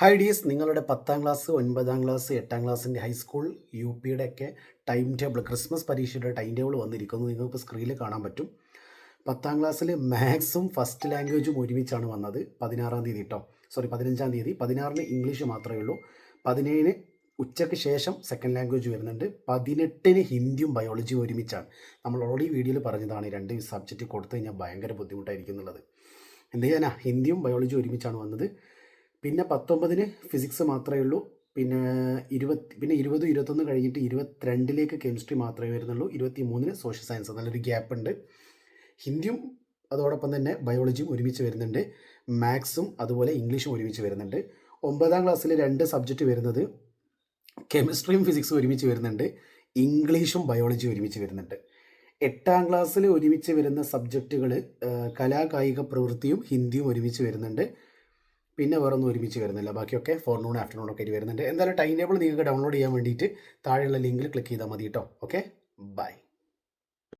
Hi ഡീസ് നിങ്ങളുടെ പത്താം class ഒൻപതാം ക്ലാസ് എട്ടാം ക്ലാസ്സിന്റെ ഹൈസ്കൂൾ യു പിയുടെ ഒക്കെ ടൈം ടേബിൾ ക്രിസ്മസ് പരീക്ഷയുടെ ടൈം ടേബിൾ വന്നിരിക്കുന്നു. നിങ്ങൾക്ക് സ്ക്രീനിൽ കാണാൻ പറ്റും. പത്താം ക്ലാസ്സിൽ മാത്സും ഫസ്റ്റ് ലാംഗ്വേജും ഒരുമിച്ചാണ് വന്നത്. പതിനാറാം തീയതി കേട്ടോ സോറി പതിനഞ്ചാം തീയതി. പതിനാറിന് ഇംഗ്ലീഷ് മാത്രമേ ഉള്ളൂ. പതിനേഴിന് ഉച്ചയ്ക്ക് ശേഷം സെക്കൻഡ് ലാംഗ്വേജ് വരുന്നുണ്ട്. പതിനെട്ടിന് ഹിന്ദിയും ബയോളജിയും ഒരുമിച്ചാണ്. നമ്മൾ ഓൾറെഡി വീഡിയോയിൽ പറഞ്ഞതാണ് രണ്ട് സബ്ജക്റ്റ് കൊടുത്തു കഴിഞ്ഞാൽ ഭയങ്കര ബുദ്ധിമുട്ടായിരിക്കും എന്ത് ചെയ്യാനാ? ഹിന്ദിയും ബയോളജിയും ഒരുമിച്ചാണ് വന്നത്. പിന്നെ പത്തൊമ്പതിന് ഫിസിക്സ് മാത്രമേ ഉള്ളൂ. പിന്നെ ഇരുപത്തി പിന്നെ ഇരുപതും ഇരുപത്തൊന്ന് കഴിഞ്ഞിട്ട് ഇരുപത്തിരണ്ടിലേക്ക് കെമിസ്ട്രി മാത്രമേ വരുന്നുള്ളൂ. ഇരുപത്തി മൂന്നിന് സോഷ്യൽ സയൻസ് നല്ലൊരു ഗ്യാപ്പ് ഉണ്ട്. ഹിന്ദിയും അതോടൊപ്പം തന്നെ ബയോളജിയും ഒരുമിച്ച് വരുന്നുണ്ട്. മാത്സും അതുപോലെ ഇംഗ്ലീഷും ഒരുമിച്ച് വരുന്നുണ്ട്. ഒമ്പതാം ക്ലാസ്സിൽ രണ്ട് സബ്ജക്റ്റ് വരുന്നത് കെമിസ്ട്രിയും ഫിസിക്സും ഒരുമിച്ച് വരുന്നുണ്ട്. ഇംഗ്ലീഷും ബയോളജിയും ഒരുമിച്ച് വരുന്നുണ്ട്. എട്ടാം ക്ലാസ്സിൽ ഒരുമിച്ച് വരുന്ന സബ്ജക്റ്റുകൾ കലാകായിക പ്രവൃത്തിയും ഹിന്ദിയും ഒരുമിച്ച് വരുന്നുണ്ട്. പിന്നെ വേറെ ഒന്നും ഒരുമിച്ച് വരുന്നില്ല. ബാക്കിയൊക്കെ ഫോർനൂൺ ആഫ്റ്റർനൂൺ ഒക്കെ ആയിട്ട് വരുന്നുണ്ട്. എന്തായാലും ടൈം ടേബിൾ നിങ്ങൾക്ക് ഡൗൺലോഡ് ചെയ്യാൻ വേണ്ടിയിട്ട് താഴെയുള്ള ലിങ്കിൽ ക്ലിക്ക് ചെയ്താൽ മതി കേട്ടോ ഓക്കെ ബൈ